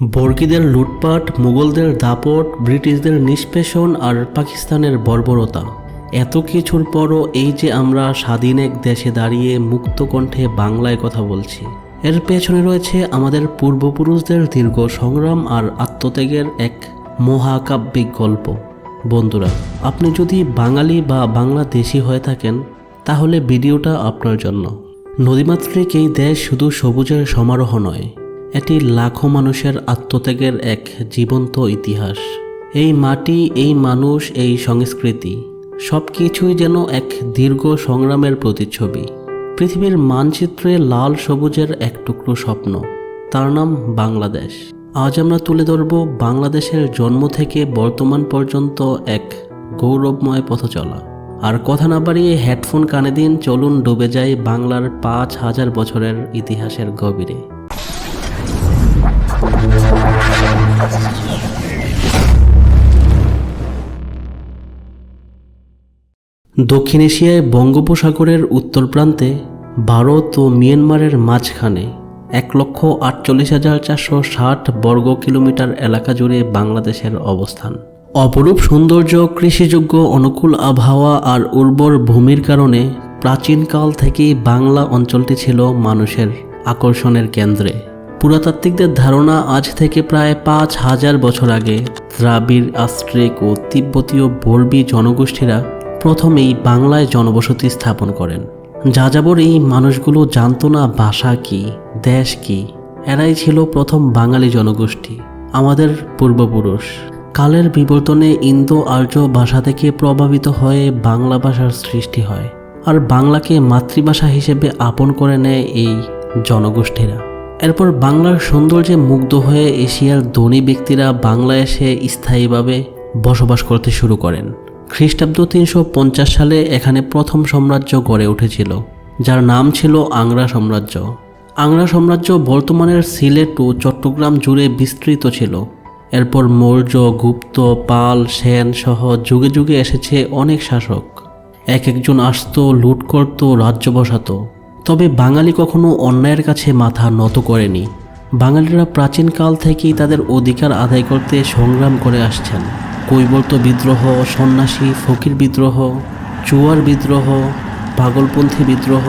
বর্গীদের লুটপাট, মুঘলদের দাপট, ব্রিটিশদের নিষ্পেষণ আর পাকিস্তানের বর্বরতা। এত কিছুর পরও এই যে আমরা স্বাধীন এক দেশে দাঁড়িয়ে মুক্ত কণ্ঠে বাংলায় কথা বলছি, এর পেছনে রয়েছে আমাদের পূর্বপুরুষদের দীর্ঘ সংগ্রাম আর আত্মত্যাগের এক মহাকাব্যিক গল্প। বন্ধুরা, আপনি যদি বাঙালি বা বাংলাদেশি হয়ে থাকেন, তাহলে ভিডিওটা আপনার জন্য। নদীমাতৃক এই দেশ শুধু সবুজের সমারোহ নয় এটি লাখো মানুষের আত্মত্যাগের এক জীবন্ত ইতিহাস। এই মাটি, এই মানুষ, এই সংস্কৃতি সব কিছুই যেন এক দীর্ঘ সংগ্রামের প্রতিচ্ছবি। পৃথিবীর মানচিত্রে লাল সবুজের এক টুকরো স্বপ্ন, তার নাম বাংলাদেশ। আজ আমরা তুলে ধরব বাংলাদেশের জন্ম থেকে বর্তমান পর্যন্ত এক গৌরবময় পথ চলা আর কথা না বাড়িয়ে হেডফোন কানে দিন চলুন ডুবে যায় বাংলার পাঁচ হাজার বছরের ইতিহাসের গভীরে। দক্ষিণ এশিয়ায় বঙ্গোপসাগরের উত্তর প্রান্তে ভারত ও মিয়ানমারের মাঝখানে এক লক্ষ আটচল্লিশ হাজার চারশো ষাট বর্গ কিলোমিটার এলাকা জুড়ে বাংলাদেশের অবস্থান। অপরূপ সৌন্দর্য, কৃষিযোগ্য অনুকূল আবহাওয়া আর উর্বর ভূমির কারণে প্রাচীনকাল থেকেই বাংলা অঞ্চলটি ছিল মানুষের আকর্ষণের কেন্দ্রে। পুরাতাত্ত্বিকদের ধারণা আজ থেকে প্রায় পাঁচ হাজার বছর আগে দ্রাবিড় আস্ট্রিক ও তিব্বতীয় বর্বী জনগোষ্ঠীরা প্রথম এই বাংলায় জনবসতি স্থাপন করেন। যাযাবর এই মানুষগুলো জানতো না ভাষা কি, দেশ কি, এরাই ছিল প্রথম বাঙালি জনগোষ্ঠী, আমাদের পূর্বপুরুষ। কালের বিবর্তনে ইন্দো আর্য ভাষা থেকে প্রভাবিত হয়ে বাংলা ভাষার সৃষ্টি হয়, আর বাংলাকে মাতৃভাষা হিসেবে আপন করে নেয় এই জনগোষ্ঠীরা। এরপর বাংলার সৌন্দর্যে মুগ্ধ হয়ে এশিয়ার ধনী ব্যক্তিরা বাংলা এসে স্থায়ীভাবে বসবাস করতে শুরু করেন। খ্রিস্টাব্দ তিনশো পঞ্চাশ সালে এখানে প্রথম সাম্রাজ্য গড়ে উঠেছিল, যার নাম ছিল আংরা সাম্রাজ্য। আংরা সাম্রাজ্য বর্তমানের সিলেট ও চট্টগ্রাম জুড়ে বিস্তৃত ছিল। এরপর মৌর্য, গুপ্ত, পাল, সেন সহ যুগে যুগে এসেছে অনেক শাসক। এক একজন আসতো লুট করত রাজ্য বসাতো তবে বাঙালি কখনো অন্যায়ের কাছে মাথা নত করেনি। বাঙালিরা প্রাচীনকাল থেকেই তাদের অধিকার আদায় করতে সংগ্রাম করে আসছেন। কৈবর্ত বিদ্রোহ, সন্ন্যাসী, ফকির বিদ্রোহ, চুয়ার বিদ্রোহ, পাগলপন্থী বিদ্রোহ,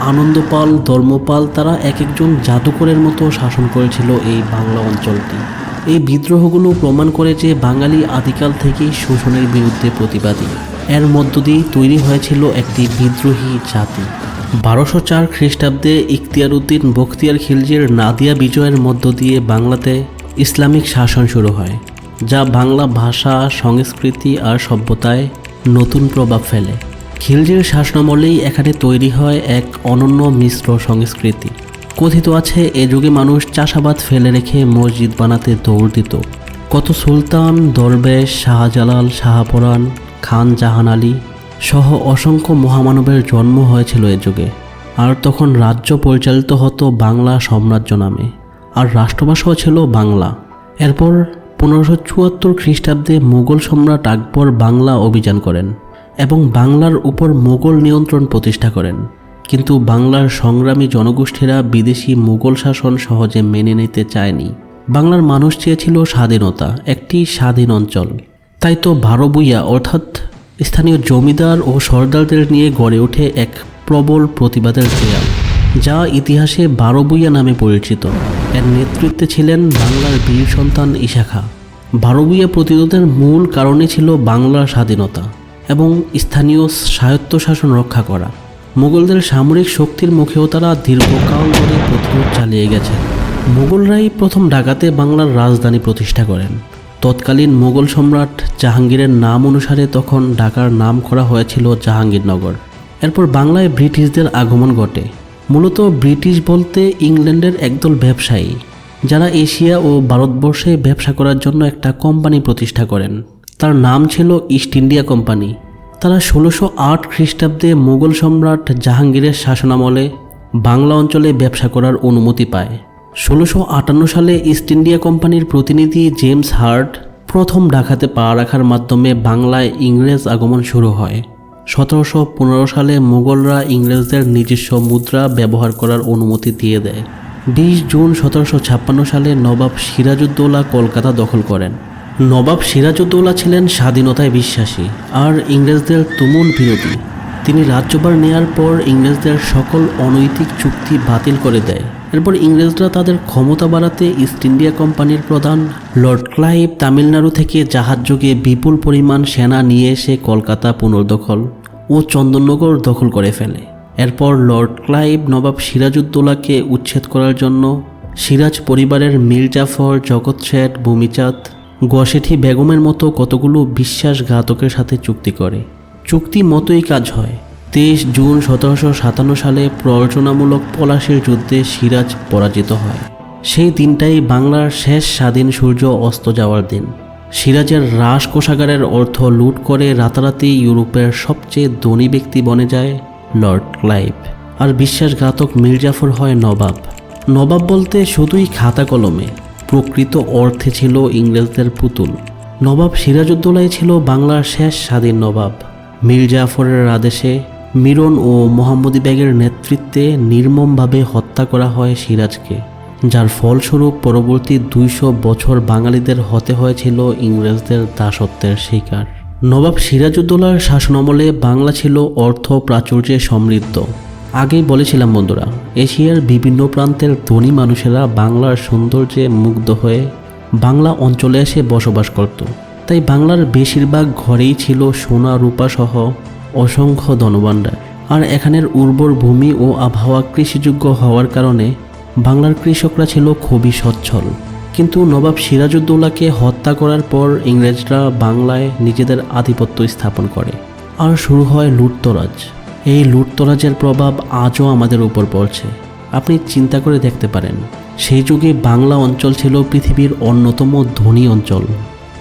আনন্দপাল, ধর্মপাল তারা এক একজন জাদুকরের মতো শাসন করেছিল এই বাংলা অঞ্চলটি। এই বিদ্রোহগুলো প্রমাণ করে যে বাঙালি আদিকাল থেকেই শোষণের বিরুদ্ধে প্রতিবাদী। এর মধ্য দিয়েই তৈরি হয়েছিল একটি বিদ্রোহী জাতি। বারোশো চার খ্রিস্টাব্দে ইখতিয়ার উদ্দিন বখতিয়ার খিলজির নাদিয়া বিজয়ের মধ্য দিয়ে বাংলাতে ইসলামিক শাসন শুরু হয়, যা বাংলা ভাষা, সংস্কৃতি আর সভ্যতায় নতুন প্রভাব ফেলে। খিলজির শাসনামলেই এখানে তৈরি হয় এক অনন্য মিশ্র সংস্কৃতি। কথিত আছে, এ যুগে মানুষ চাষাবাদ ফেলে রেখে মসজিদ বানাতে দৌড় দিত। কত সুলতান, দরবেশ, শাহজালাল শাহপরান খান জাহান আলী সহ অসংখ্য মহামানবের জন্ম হয়েছিল এ যুগে। আর তখন রাজ্য পরিচালিত হতো বাংলা সাম্রাজ্য নামে। আর রাষ্ট্রভাষাও ছিল বাংলা। এরপর পনেরোশো চুয়াত্তর খ্রিস্টাব্দে মুঘল সম্রাট আকবর বাংলা অভিযান করেন এবং বাংলার উপর মোগল নিয়ন্ত্রণ প্রতিষ্ঠা করেন। কিন্তু বাংলার সংগ্রামী জনগোষ্ঠীরা বিদেশি মুঘল শাসন সহজে মেনে নিতে চায়নি। বাংলার মানুষ চেয়েছিল স্বাধীনতা, একটি স্বাধীন অঞ্চল। তাই তো ভারবুইয়া, অর্থাৎ স্থানীয় জমিদার ও সর্দারদের নিয়ে গড়ে ওঠে এক প্রবল প্রতিবাদের দেয়াল যা ইতিহাসে বারবুইয়া নামে পরিচিত। এর নেতৃত্বে ছিলেন বাংলার বীর সন্তান ইশাখা। বারবুইয়া প্রতিরোধের মূল কারণই ছিল বাংলার স্বাধীনতা এবং স্থানীয় স্বায়ত্তশাসন রক্ষা করা। মুঘলদের সামরিক শক্তির মুখেও তারা দীর্ঘকাল ধরে প্রতিরোধ চালিয়ে গেছে। মুঘলরাই প্রথম ঢাকাতে বাংলার রাজধানী প্রতিষ্ঠা করেন। তৎকালীন মোগল সম্রাট জাহাঙ্গীরের নাম অনুসারে তখন ঢাকার নাম করা হয়েছিল জাহাঙ্গীরনগর। এরপর বাংলায় ব্রিটিশদের আগমন ঘটে। মূলত ব্রিটিশ বলতে ইংল্যান্ডের একদল ব্যবসায়ী, যারা এশিয়া ও ভারতবর্ষে ব্যবসা করার জন্য একটা কোম্পানি প্রতিষ্ঠা করেন। তার নাম ছিল ইস্ট ইন্ডিয়া কোম্পানি। তারা ষোলোশো আট খ্রিস্টাব্দে মুঘল সম্রাট জাহাঙ্গীরের শাসনামলে বাংলা অঞ্চলে ব্যবসা করার অনুমতি পায়। ষোলোশো আটান্ন সালে ইস্ট ইন্ডিয়া কোম্পানির প্রতিনিধি জেমস হার্ট প্রথম ঢাকাতে পা রাখার মাধ্যমে বাংলায় ইংরেজ আগমন শুরু হয়। সতেরোশো পনেরো সালে মুঘলরা ইংরেজদের নিজস্ব মুদ্রা ব্যবহার করার অনুমতি দিয়ে দেয়। বিশ জুন সতেরোশো ছাপ্পান্ন সালে নবাব সিরাজউদ্দৌলা কলকাতা দখল করেন। নবাব সিরাজউদ্দৌলা ছিলেন স্বাধীনতায় বিশ্বাসী, আর ইংরেজদের তুমুল বিরোধী। তিনি রাজ্যভার নেয়ার পর ইংরেজদের সকল অনৈতিক চুক্তি বাতিল করে দেয়। এরপর ইংরেজরা তাদের ক্ষমতা বাড়াতে ইস্ট ইন্ডিয়া কোম্পানির প্রধান লর্ড ক্লাইভ তামিলনাড়ু থেকে জাহাজযোগে বিপুল পরিমাণ সেনা নিয়ে এসে কলকাতা পুনর্দখল ও চন্দননগর দখল করে ফেলে। এরপর লর্ড ক্লাইভ নবাব সিরাজউদ্দৌলাকে উচ্ছেদ করার জন্য সিরাজ পরিবারের মির্জাফর জগৎ শেঠ ভূমিচাঁদ, গোয়াশেঠি বেগমের মতো কতগুলো বিশ্বাসঘাতকের সাথে চুক্তি করে। চুক্তি মতোই কাজ হয়। তেইশ জুন সতেরোশো সাতান্ন সালে প্ররোচনামূলক পলাশির যুদ্ধে সিরাজ পরাজিত হয়। সেই দিনটাই বাংলার শেষ স্বাধীন সূর্য অস্ত যাওয়ার দিন। সিরাজের রাস কোষাগারের অর্থ লুট করে রাতারাতি ইউরোপের সবচেয়ে ধনী ব্যক্তি বনে যায় লর্ড ক্লাইভ। আর বিশ্বাসঘাতক মির্জাফর হয় নবাব। নবাব বলতে শুধুই খাতা কলমে। প্রকৃত অর্থে ছিল ইংরেজদের পুতুল। নবাব সিরাজউদ্দৌলাই ছিল বাংলার শেষ স্বাধীন নবাব। মীর জাফরের আদেশে মিরন ও মোহাম্মদী বেগের নেতৃত্বে নির্মমভাবে হত্যা করা হয় সিরাজকে, যার ফলস্বরূপ পরবর্তী দুইশো বছর বাঙালিদের হতে হয়েছিল ইংরেজদের দাসত্বের শিকার। নবাব সিরাজউদ্দৌলার শাসনামলে বাংলা ছিল অর্থ প্রাচুর্যে সমৃদ্ধ। আগেই বলেছিলাম বন্ধুরা, এশিয়ার বিভিন্ন প্রান্তের ধনী মানুষেরা বাংলার সৌন্দর্যে মুগ্ধ হয়ে বাংলা অঞ্চলে এসে বসবাস করত। তাই বাংলার বেশিরভাগ ঘরেই ছিল সোনা, রূপা সহ অসংখ্য ধনভাণ্ডার। আর এখানের উর্বর ভূমি ও আবহাওয়া কৃষিযোগ্য হওয়ার কারণে বাংলার কৃষকরা ছিল খুবই সচ্ছল। কিন্তু নবাব সিরাজউদ্দৌলাকে হত্যা করার পর ইংরেজরা বাংলায় নিজেদের আধিপত্য স্থাপন করে। আর শুরু হয় লুটতরাজ। এই লুটতরাজের প্রভাব আজও আমাদের উপর পড়ছে। আপনি চিন্তা করে দেখতে পারেন, সেই যুগে বাংলা অঞ্চল ছিল পৃথিবীর অন্যতম ধনী অঞ্চল।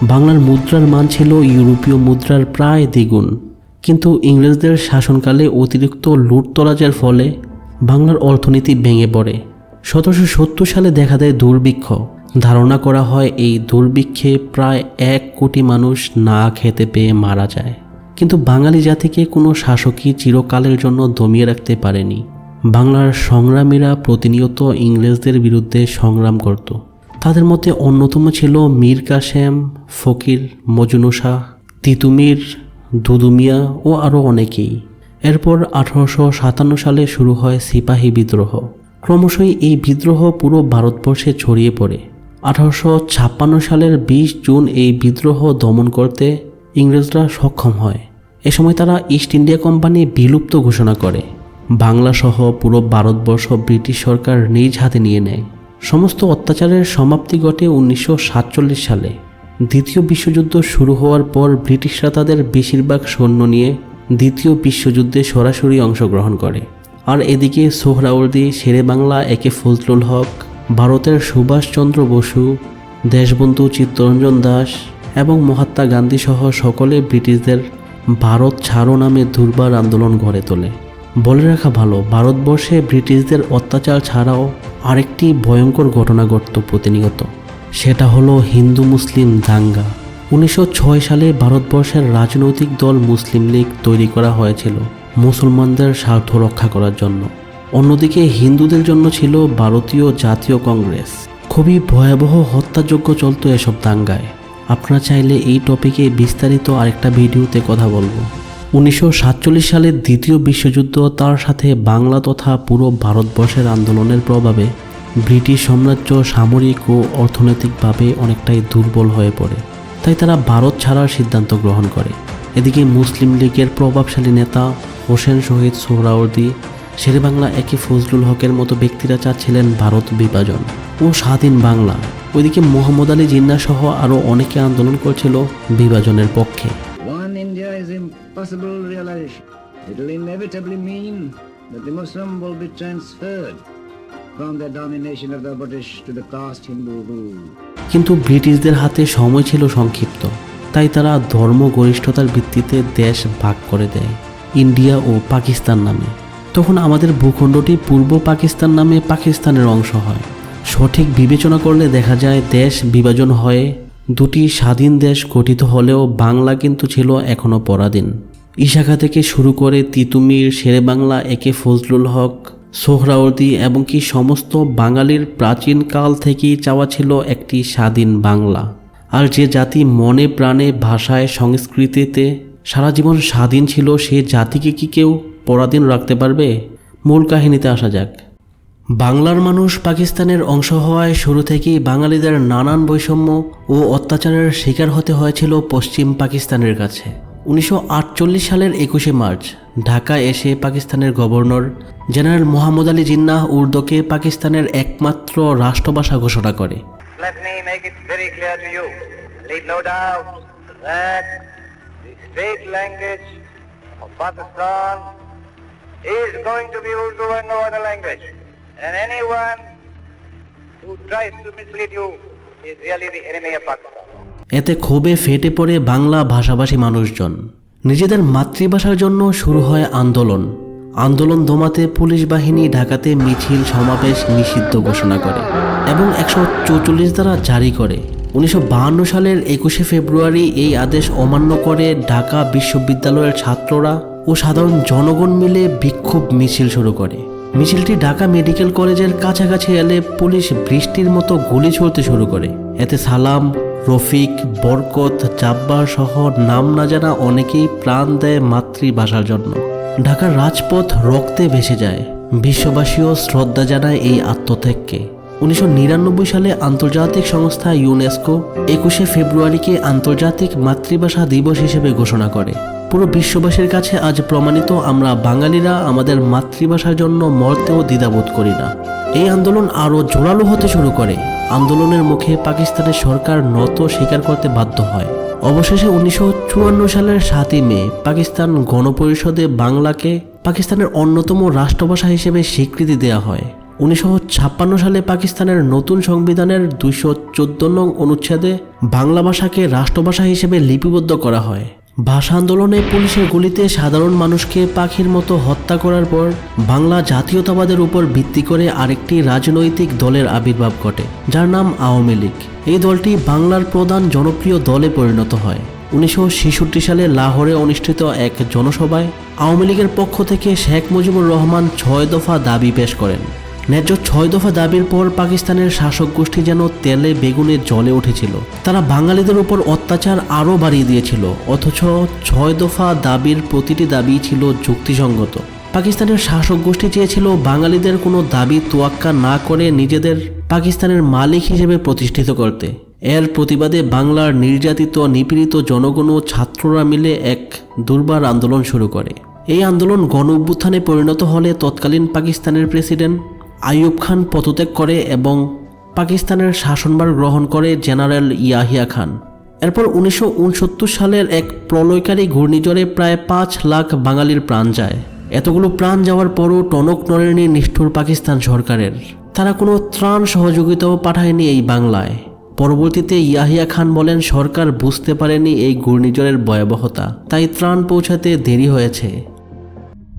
বাংলার মুদ্রার মান ছিল ইউরোপীয় মুদ্রার প্রায় দ্বিগুণ। কিন্তু ইংরেজদের শাসনকালে অতিরিক্ত লুটতরাজের ফলে বাংলার অর্থনীতি ভেঙে পড়ে। সতেরোশো সত্তর সালে দেখা দেয় দুর্ভিক্ষ। ধারণা করা হয় এই দুর্ভিক্ষে প্রায় এক কোটি মানুষ না খেতে পেয়ে মারা যায়। কিন্তু বাঙালি জাতিকে কোনো শাসকই চিরকালের জন্য দমিয়ে রাখতে পারেনি। বাংলার সংগ্রামীরা প্রতিনিয়ত ইংরেজদের বিরুদ্ধে সংগ্রাম করত। তাদের মধ্যে অন্যতম ছিল মীর কাসেম, ফকির, মজনু শাহ তিতুমির দুদুমিয়া ও আরও অনেকেই। এরপর আঠারোশো সাতান্ন সালে শুরু হয় সিপাহী বিদ্রোহ। ক্রমশই এই বিদ্রোহ পুরো ভারতবর্ষে ছড়িয়ে পড়ে। আঠারোশো ছাপ্পান্ন সালের বিশ জুন এই বিদ্রোহ দমন করতে ইংরেজরা সক্ষম হয়। এ সময় তারা ইস্ট ইন্ডিয়া কোম্পানি বিলুপ্ত ঘোষণা করে। বাংলা সহ পুরো ভারতবর্ষ ব্রিটিশ সরকার নিজ হাতে নিয়ে নেয়। সমস্ত অত্যাচারের সমাপ্তি ঘটে উনিশশো সাতচল্লিশ সালে। দ্বিতীয় বিশ্বযুদ্ধ শুরু হওয়ার পর ব্রিটিশরা তাদের বেশিরভাগ সৈন্য নিয়ে দ্বিতীয় বিশ্বযুদ্ধে সরাসরি অংশগ্রহণ করে। আর এদিকে সোহরাওয়ার্দী শেরে বাংলা একে ফজলুল হক, ভারতের সুভাষচন্দ্র বসু, দেশবন্ধু চিত্তরঞ্জন দাস এবং মহাত্মা গান্ধী সহ সকলে ব্রিটিশদের ভারত ছাড়ো নামে দুর্বার আন্দোলন গড়ে তোলে। বলে রাখা ভালো, ভারতবর্ষে ব্রিটিশদের অত্যাচার ছাড়াও আরেকটি ভয়ঙ্কর ঘটনা ঘটত প্রতিনিয়ত। সেটা হলো হিন্দু মুসলিম দাঙ্গা। উনিশশো ছয় সালে ভারতবর্ষের রাজনৈতিক দল মুসলিম লীগ তৈরি করা হয়েছিল মুসলমানদের স্বার্থ রক্ষা করার জন্য। অন্যদিকে হিন্দুদের জন্য ছিল ভারতীয় জাতীয় কংগ্রেস। খুবই ভয়াবহ হত্যাযোগ্য চলত এসব দাঙ্গায়। আপনারা চাইলে এই টপিকে বিস্তারিত আরেকটা ভিডিওতে কথা বলব। উনিশশো সাতচল্লিশ সালের দ্বিতীয় বিশ্বযুদ্ধ তার সাথে বাংলা তথা পুরো ভারতবর্ষের আন্দোলনের প্রভাবে ব্রিটিশ সাম্রাজ্য সামরিক ও অর্থনৈতিকভাবে অনেকটাই দুর্বল হয়ে পড়ে। তাই তারা ভারত ছাড়ার সিদ্ধান্ত গ্রহণ করে। এদিকে মুসলিম লীগের প্রভাবশালী নেতা হোসেন শহীদ সোহরাওয়ার্দী, শেরেবাংলা একে ফজলুল হকের মতো ব্যক্তিরা চাচ্ছিলেন ভারত বিভাজন ও স্বাধীন বাংলা। ওইদিকে মোহাম্মদ আলী জিন্না সহ আরও অনেকে আন্দোলন করছিল বিভাজনের পক্ষে। Impossible realization. It will inevitably mean that the Muslim will be transferred from the domination of the British to the caste Hindu rule. কিন্তু ব্রিটিশদের হাতে সময় ছিল সংক্ষিপ্ত, তাই তারা ধর্মগরিষ্ঠতার ভিত্তিতে দেশ ভাগ করে দেয়, ইন্ডিয়া ও পাকিস্তান নামে তখন আমাদের ভূখণ্ডটি পূর্ব পাকিস্তান নামে পাকিস্তানের অংশ হয় সঠিক বিবেচনা করলে দেখা যায় দেশ বিভাজন হয়ে দুটি স্বাধীন দেশ গঠিত হলেও বাংলা কিন্তু ছিল এখনও পরাধীন ইশাখা থেকে শুরু করে তিতুমির শেরে বাংলা একে ফজলুল হক, সোহরাওয়ার্দী এবং কি সমস্ত বাঙালির প্রাচীনকাল থেকেই চাওয়া ছিল একটি স্বাধীন বাংলা। আর যে জাতি মনে প্রাণে, ভাষায়, সংস্কৃতিতে সারা জীবন স্বাধীন ছিল, সে জাতিকে কি কেউ পরাধীন রাখতে পারবে? মূল কাহিনীতে আসা যাক। বাংলার মানুষ পাকিস্তানের অংশ হওয়ায় শুরু থেকেই বাঙালিদের নানান বৈষম্য ও অত্যাচারের শিকার হতে হয়েছিল পশ্চিম পাকিস্তানের কাছে। উনিশশো আটচল্লিশ সালের একুশে মার্চ ঢাকা এসে পাকিস্তানের গভর্নর জেনারেল মোহাম্মদ আলী জিন্নাহ উর্দুকে পাকিস্তানের একমাত্র রাষ্ট্রভাষা ঘোষণা করে who tries to mislead you is really the enemy of Pakistan. এতে ক্ষোভে ফেটে পড়ে বাংলা ভাষাভাষী মানুষজন। নিজেদের মাতৃভাষার জন্য শুরু হয় আন্দোলন। আন্দোলন দমাতে পুলিশ বাহিনী ঢাকাতে মিছিল, সমাবেশ নিষিদ্ধ ঘোষণা করে এবং একশো চৌচল্লিশ দ্বারা জারি করে। উনিশশো সালের একুশে ফেব্রুয়ারি এই আদেশ অমান্য করে ঢাকা বিশ্ববিদ্যালয়ের ছাত্ররা ও সাধারণ জনগণ মিলে বিক্ষোভ মিছিল শুরু করে। মিছিলটি ঢাকা মেডিকেল কলেজের কাছাকাছি এলে পুলিশ বৃষ্টির মতো গুলি ছুড়তে শুরু করে। এতে সালাম, রফিক, বরকত, জাব্বার সহ নাম না জানা অনেকেই প্রাণ দেয় মাতৃভাষার জন্য। ঢাকার রাজপথ রক্তে ভেসে যায়। বিশ্ববাসীও শ্রদ্ধা জানায় এই আত্মত্যাগকে। উনিশশো নিরানব্বই সালে আন্তর্জাতিক সংস্থা ইউনেস্কো একুশে ফেব্রুয়ারিকে আন্তর্জাতিক মাতৃভাষা দিবস হিসেবে ঘোষণা করে। পুরো বিশ্ববাসীর কাছে আজ প্রমাণিত আমরা বাঙালিরা আমাদের মাতৃভাষার জন্য মরতেও দ্বিধাবোধ করি না। এই আন্দোলন আরও জোরালো হতে শুরু করে। আন্দোলনের মুখে পাকিস্তানের সরকার নত স্বীকার করতে বাধ্য হয়। অবশেষে উনিশশো চুয়ান্ন সালের সাতই মে পাকিস্তান গণপরিষদে বাংলাকে পাকিস্তানের অন্যতম রাষ্ট্রভাষা হিসেবে স্বীকৃতি দেওয়া হয়। উনিশশো ছাপ্পান্ন সালে পাকিস্তানের নতুন সংবিধানের দুইশো চোদ্দ নং অনুচ্ছেদে বাংলা ভাষাকে রাষ্ট্রভাষা হিসেবে লিপিবদ্ধ করা হয়। ভাষা আন্দোলনে পুলিশের গুলিতে সাধারণ মানুষকে পাখির মতো হত্যা করার পর বাংলা জাতীয়তাবাদের উপর ভিত্তি করে আরেকটি রাজনৈতিক দলের আবির্ভাব ঘটে, যার নাম আওয়ামী লীগ। এই দলটি বাংলার প্রধান জনপ্রিয় দলে পরিণত হয়। উনিশশো ছেষট্টি সালে লাহোরে অনুষ্ঠিত এক জনসভায় আওয়ামী লীগের পক্ষ থেকে শেখ মুজিবুর রহমান ছয় দফা দাবি পেশ করেন। ন্যায্য ছয় দফা দাবির পর পাকিস্তানের শাসক গোষ্ঠী যেন তেলে বেগুনে জ্বলে উঠেছিল। তারা বাঙালিদের উপর অত্যাচার আরও বাড়িয়ে দিয়েছিল, অথচ ছয় দফা দাবির প্রতিটি দাবি ছিল যুক্তিসঙ্গত। পাকিস্তানের শাসক গোষ্ঠী চেয়েছিল বাঙালিদের কোনো দাবি তোয়াক্কা না করে নিজেদের পাকিস্তানের মালিক হিসেবে প্রতিষ্ঠিত করতে। এর প্রতিবাদে বাংলার নির্যাতিত, নিপীড়িত জনগণ ও ছাত্ররা মিলে এক দুর্বার আন্দোলন শুরু করে। এই আন্দোলন গণ অভ্যুত্থানে পরিণত হলে তৎকালীন পাকিস্তানের প্রেসিডেন্ট আইয়ুব খান পদত্যাগ করে এবং পাকিস্তানের শাসনভার গ্রহণ করে জেনারেল ইয়াহিয়া খান। এরপর উনিশশো সালের এক প্রলয়কারী ঘূর্ণিঝড়ে প্রায় পাঁচ লাখ বাঙালির প্রাণ যায়। এতগুলো প্রাণ যাওয়ার পরও টনক নড়েনি নিষ্ঠুর পাকিস্তান সরকারের। তারা কোনো ত্রাণ সহযোগিতাও পাঠায়নি এই বাংলায়। পরবর্তীতে ইয়াহিয়া খান বলেন সরকার বুঝতে পারেনি এই ঘূর্ণিঝড়ের ভয়াবহতা। তাই ত্রাণ পৌঁছাতে দেরি হয়েছে।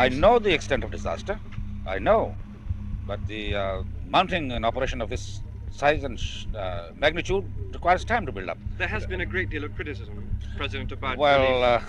I know the extent of disaster. I know, but the uh, mounting an operation of this size and sh- uh, magnitude requires time to build up. There has been a great deal of criticism, President, about Well, uh,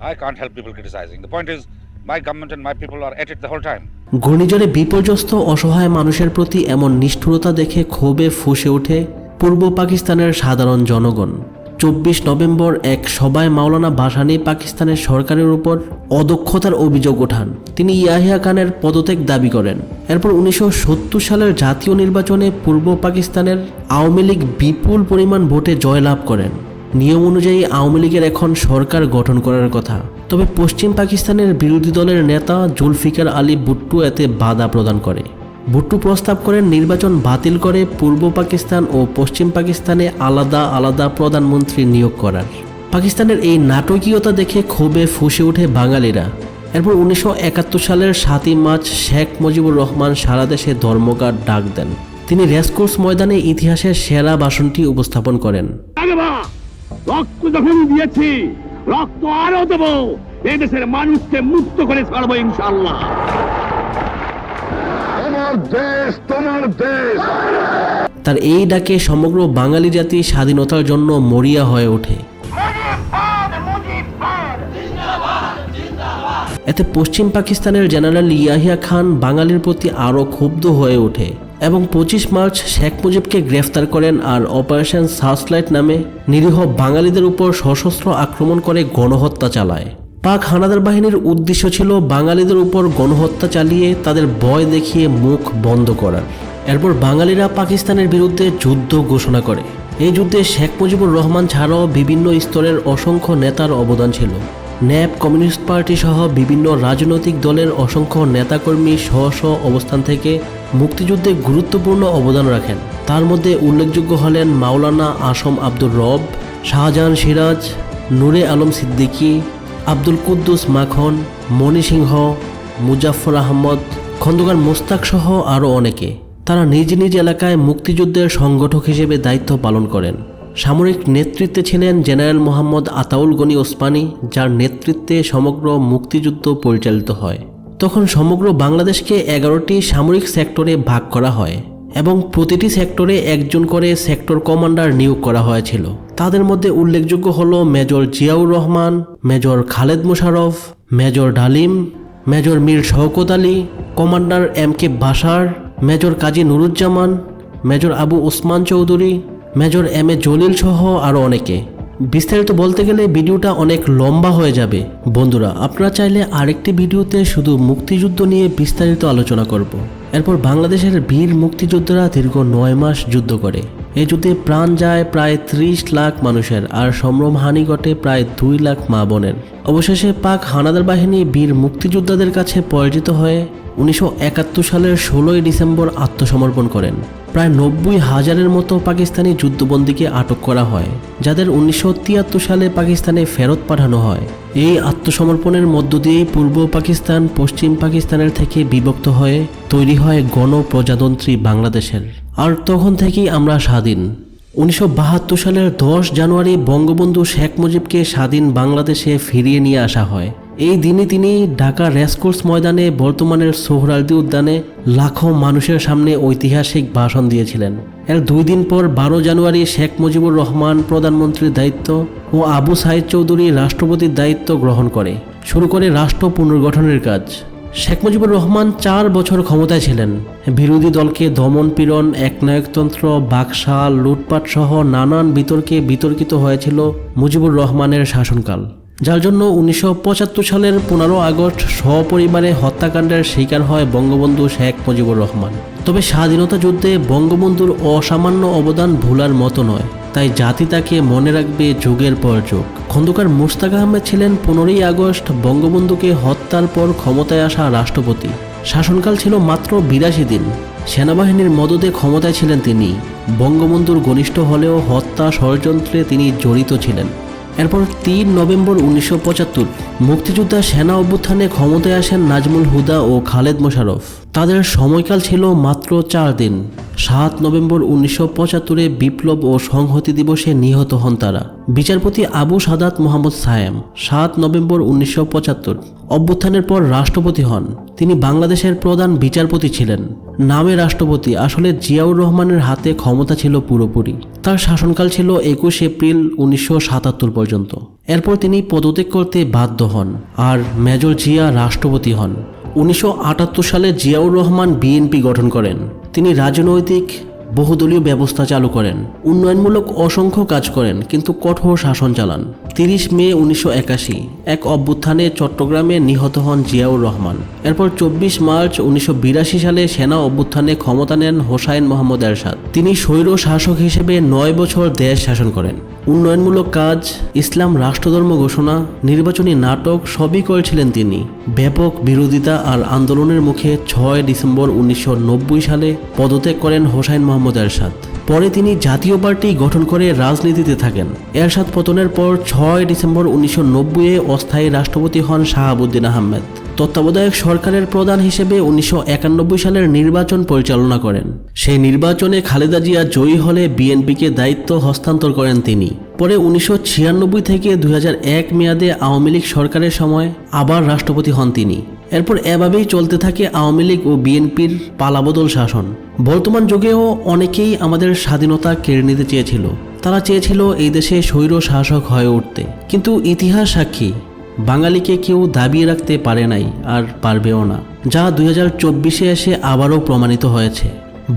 I can't help people criticizing. The point is, my government and my people are at it the whole time. ঘূর্ণিঝড়ে বিপর্যস্ত অসহায় মানুষের প্রতি এমন নিষ্ঠুরতা দেখে ক্ষোভে ফুসে ওঠে পূর্ব পাকিস্তানের সাধারণ জনগণ চব্বিশ নভেম্বর এক সভায় মাওলানা ভাসানী পাকিস্তানের সরকারের উপর অদক্ষতার অভিযোগ ওঠান। তিনি ইয়াহিয়া খানের পদত্যাগ দাবি করেন। এরপর উনিশশো সত্তর সালের জাতীয় নির্বাচনে পূর্ব পাকিস্তানের আওয়ামী লীগ বিপুল পরিমাণ ভোটে জয়লাভ করেন। নিয়ম অনুযায়ী আওয়ামী লীগের এখন সরকার গঠন করার কথা। তবে পশ্চিম পাকিস্তানের বিরোধী দলের নেতা জুলফিকার আলী ভুট্টু এতে বাধা প্রদান করে। ভুট্টু প্রস্তাব করেন নির্বাচন বাতিল করে পূর্ব পাকিস্তান ও পশ্চিম পাকিস্তানে আলাদা আলাদা প্রধানমন্ত্রী নিয়োগ করার। পাকিস্তানের এই নাটকীয়তা দেখে ক্ষোভে ফুসে ওঠে বাঙালিরা। এরপর উনিশশো একাত্তর সালের সাতই মার্চ শেখ মুজিবুর রহমান সারা দেশে ধর্মঘট ডাক দেন। তিনি রেসকোর্স ময়দানে ইতিহাসের সেরা ভাষণটি উপস্থাপন করেন। রক্ত আরও দেব। এদেশের মানুষকে মুক্ত করে ছাড়বো ইনশাল্লাহ তোমার দেশ তোমার দেশ। তার এই ডাকে সমগ্র বাঙালি জাতি স্বাধীনতার জন্য মরিয়া হয়ে ওঠে। এতে পশ্চিম পাকিস্তানের জেনারেল ইয়াহিয়া খান বাঙালির প্রতি আরও ক্ষুব্ধ হয়ে ওঠে এবং পঁচিশ মার্চ শেখ মুজিবকে গ্রেফতার করেন আর অপারেশন সার্চলাইট নামে নিরীহ বাঙালিদের উপর সশস্ত্র আক্রমণ করে গণহত্যা চালায়। পাক হানাদার বাহিনীর উদ্দেশ্য ছিল বাঙালিদের উপর গণহত্যা চালিয়ে তাদের ভয় দেখিয়ে মুখ বন্ধ করার। এরপর বাঙালিরা পাকিস্তানের বিরুদ্ধে যুদ্ধ ঘোষণা করে। এই যুদ্ধে শেখ মুজিবুর রহমান ছাড়াও বিভিন্ন স্তরের অসংখ্য নেতার অবদান ছিল। ন্যাপ কমিউনিস্ট পার্টি সহ বিভিন্ন রাজনৈতিক দলের অসংখ্য নেতাকর্মী স্ব স্ব অবস্থান থেকে মুক্তিযুদ্ধে গুরুত্বপূর্ণ অবদান রাখেন। তার মধ্যে উল্লেখযোগ্য হলেন মাওলানা আসম আব্দুর রব, শাহজাহান সিরাজ, নূরে আলম সিদ্দিকী আব্দুল কুদ্দুস, মাখন, মণি সিংহ, মুজাফর আহমদ, খন্দকার মোস্তাক সহ আরও অনেকে। তারা নিজ নিজ এলাকায় মুক্তিযুদ্ধের সংগঠক হিসেবে দায়িত্ব পালন করেন। সামরিক নেতৃত্বে ছিলেন জেনারেল মোহাম্মদ আতাউল গনি ওসমানী, যার নেতৃত্বে সমগ্র মুক্তিযুদ্ধ পরিচালিত হয়। তখন সমগ্র বাংলাদেশকে এগারোটি সামরিক সেক্টরে ভাগ করা হয় এবং প্রতিটি সেক্টরে একজন করে সেক্টর কমান্ডার নিয়োগ করা হয়েছিল। তাদের মধ্যে উল্লেখযোগ্য হল major Ziaur Rahman, major Khaled Musharraf major Dalim, major Mir Shawkat Ali, commander M K Basar, major Kazi Nuruzzaman, major Abu Osman Chowdhury, major M A Jalil সহ আরও অনেকে। বিস্তারিত বলতে গেলে ভিডিওটা অনেক লম্বা হয়ে যাবে। বন্ধুরা, আপনারা চাইলে আরেকটি ভিডিওতে শুধু মুক্তিযুদ্ধ নিয়ে বিস্তারিত আলোচনা করব। এরপর বাংলাদেশের বীর মুক্তিযোদ্ধারা দীর্ঘ নয় মাস যুদ্ধ করে। এই যুদ্ধে প্রাণ যায় প্রায় ত্রিশ লাখ মানুষের, আর সম্ভ্রম হানি ঘটে প্রায় দুই লাখ মা বোনের। অবশেষে পাক হানাদার বাহিনী বীর মুক্তিযোদ্ধাদের কাছে পরাজিত হয়ে উনিশশো একাত্তর সালের ষোলোই ডিসেম্বর আত্মসমর্পণ করেন। প্রায় নব্বই হাজারের মতো পাকিস্তানি যুদ্ধবন্দীকে আটক করা হয়, যাদের উনিশশো তিয়াত্তর সালে পাকিস্তানে ফেরত পাঠানো হয়। এই আত্মসমর্পণের মধ্য দিয়েই পূর্ব পাকিস্তান, পশ্চিম পাকিস্তানের থেকে বিভক্ত হয়ে তৈরি হয় গণপ্রজাতন্ত্রী বাংলাদেশের। আর তখন থেকেই আমরা স্বাধীন। উনিশশো বাহাত্তর সালের দশ জানুয়ারি বঙ্গবন্ধু শেখ মুজিবকে স্বাধীন বাংলাদেশে ফিরিয়ে নিয়ে আসা হয়। এই দিনে তিনি ঢাকা রেসকোর্স ময়দানে বর্তমানের সোহরালদি উদ্যানে লাখো মানুষের সামনে ঐতিহাসিক ভাষণ দিয়েছিলেন। এর দুই দিন পর বারো জানুয়ারি শেখ মুজিবুর রহমান প্রধানমন্ত্রীর দায়িত্ব ও আবু সাইদ চৌধুরী রাষ্ট্রপতির দায়িত্ব গ্রহণ করে। শুরু করে রাষ্ট্র পুনর্গঠনের কাজ। শেখ মুজিবুর রহমান চার বছর ক্ষমতায় ছিলেন। বিরোধী দলকে দমন পীড়ন, একনায়কতন্ত্র, বাকশাল, লুটপাট সহ নানান বিতর্কে বিতর্কিত হয়েছিল মুজিবুর রহমানের শাসনকাল। যার জন্য উনিশশো পঁচাত্তর সালের পনেরো আগস্ট সপরিবারে হত্যাকাণ্ডের শিকার হয় বঙ্গবন্ধু শেখ মুজিবুর রহমান। তবে স্বাধীনতা যুদ্ধে বঙ্গবন্ধুর অসামান্য অবদান ভুলার মতো নয়। তাই জাতি তাকে মনে রাখবে যুগের পর যুগ। খন্দকার মুস্তাক আহমেদ ছিলেন পনেরোই আগস্ট বঙ্গবন্ধুকে হত্যার পর ক্ষমতায় আসা রাষ্ট্রপতি। শাসনকাল ছিল মাত্র বিরাশি দিন। সেনাবাহিনীর মদদে ক্ষমতায় ছিলেন তিনি। বঙ্গবন্ধুর ঘনিষ্ঠ হলেও হত্যা ষড়যন্ত্রে তিনি জড়িত ছিলেন। এরপর তিন নভেম্বর উনিশশো পঁচাত্তর, মুক্তিযোদ্ধা সেনা অভ্যুত্থানে ক্ষমতায় আসেন নাজমুল হুদা ও খালেদ মোশারফ তাদের সময়কাল ছিল মাত্র চার দিন। সাত নভেম্বর উনিশশো পঁচাত্তরে বিপ্লব ও সংহতি দিবসে নিহত হন তারা। বিচারপতি আবু সাদাত মোহাম্মদ সায়েম সাত নভেম্বর উনিশশো পঁচাত্তর অভ্যুত্থানের পর রাষ্ট্রপতি হন। তিনি বাংলাদেশের প্রধান বিচারপতি ছিলেন। নামে রাষ্ট্রপতি আসলে জিয়াউর রহমানের হাতে ক্ষমতা ছিল পুরোপুরি। তার শাসনকাল ছিল একুশ এপ্রিল উনিশশো সাতাত্তর পর্যন্ত। এরপর তিনি পদত্যাগ করতে বাধ্য হন আর মেজর জিয়া রাষ্ট্রপতি হন। উনিশশো আটাত্তর সালে জিয়াউর রহমান বিএনপি গঠন করেন। তিনি রাজনৈতিক বহুদলীয় ব্যবস্থা চালু করেন। উন্নয়নমূলক অসংখ্য কাজ করেন, কিন্তু কঠোর শাসন চালান। তিরিশ মে উনিশশো এক অভ্যুত্থানে চট্টগ্রামে নিহত হন জিয়াউর রহমান। এরপর চব্বিশ মার্চ উনিশশো বিরাশি সালে সেনা অভ্যুত্থানে ক্ষমতা নেন হোসাইন মোহাম্মদ এরশাদ। তিনি স্বৈর শাসক হিসেবে নয় বছর দেশ শাসন করেন। উন্নয়নমূলক কাজ, ইসলাম রাষ্ট্রধর্ম ঘোষণা, নির্বাচনী নাটক সবই করেছিলেন তিনি। ব্যাপক বিরোধিতা আর আন্দোলনের মুখে ছয় ডিসেম্বর উনিশশো নব্বই সালে পদত্যাগ করেন হোসাইন মোহাম্মদ এরশাদ। পরে তিনি জাতীয় পার্টি গঠন করে রাজনীতিতে থাকেন। এরশাদ পতনের পর ছয় ডিসেম্বর উনিশশো নব্বইয়ে অস্থায়ী রাষ্ট্রপতি হন শাহাবুদ্দিন আহমেদ। তত্ত্বাবধায়ক সরকারের প্রধান হিসেবে উনিশশো একানব্বই সালের নির্বাচন পরিচালনা করেন। সেই নির্বাচনে খালেদা জিয়া জয়ী হলে বিএনপিকে দায়িত্ব হস্তান্তর করেন তিনি। পরে উনিশশো ছিয়ানব্বই থেকে দুই হাজার এক মেয়াদে আওয়ামী লীগ সরকারের সময় আবার রাষ্ট্রপতি হন তিনি। এরপর এভাবেই চলতে থাকে আওয়ামী লীগ ও বিএনপির পালাবদল শাসন। বর্তমান যুগেও অনেকেই আমাদের স্বাধীনতা কেড়ে নিতে চেয়েছিল। তারা চেয়েছিল এই দেশে স্বৈর শাসক হয়ে উঠতে। কিন্তু ইতিহাস সাক্ষী বাঙালিকে কেউ দাবিয়ে রাখতে পারে নাই আর পারবেও না, যা দুই হাজার চব্বিশে এসে আবারও প্রমাণিত হয়েছে।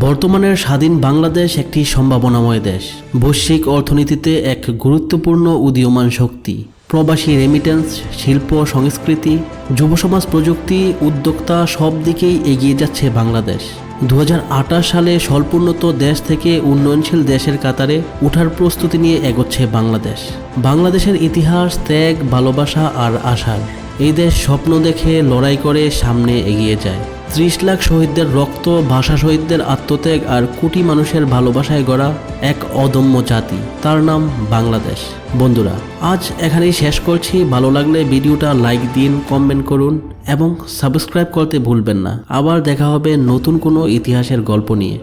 বর্তমানের স্বাধীন বাংলাদেশ একটি সম্ভাবনাময় দেশ, বৈশ্বিক অর্থনীতিতে এক গুরুত্বপূর্ণ উদীয়মান শক্তি। প্রবাসী রেমিটেন্স শিল্প, সংস্কৃতি, যুবসমাজ প্রযুক্তি, উদ্যোক্তা সব দিকেই এগিয়ে যাচ্ছে বাংলাদেশ। দু হাজার আঠাশ সালে স্বল্পোন্নত দেশ থেকে উন্নয়নশীল দেশের কাতারে ওঠার প্রস্তুতি নিয়ে এগোচ্ছে বাংলাদেশ। বাংলাদেশের ইতিহাস, ত্যাগ, ভালোবাসা আর আশার এই দেশ স্বপ্ন দেখে লড়াই করে সামনে এগিয়ে যায়। ত্রিশ লাখ শহীদদের রক্ত, ভাষা শহীদদের আত্মত্যাগ আর কোটি মানুষের ভালোবাসায় গড়া এক অদম্য জাতি। তার নাম বাংলাদেশ। বন্ধুরা, আজ এখানেই শেষ করছি। ভালো লাগলে ভিডিওটা লাইক দিন, কমেন্ট করুন। এবং সাবস্ক্রাইব করতে ভুলবেন না। আবার দেখা হবে নতুন কোনো ইতিহাসের গল্প নিয়ে।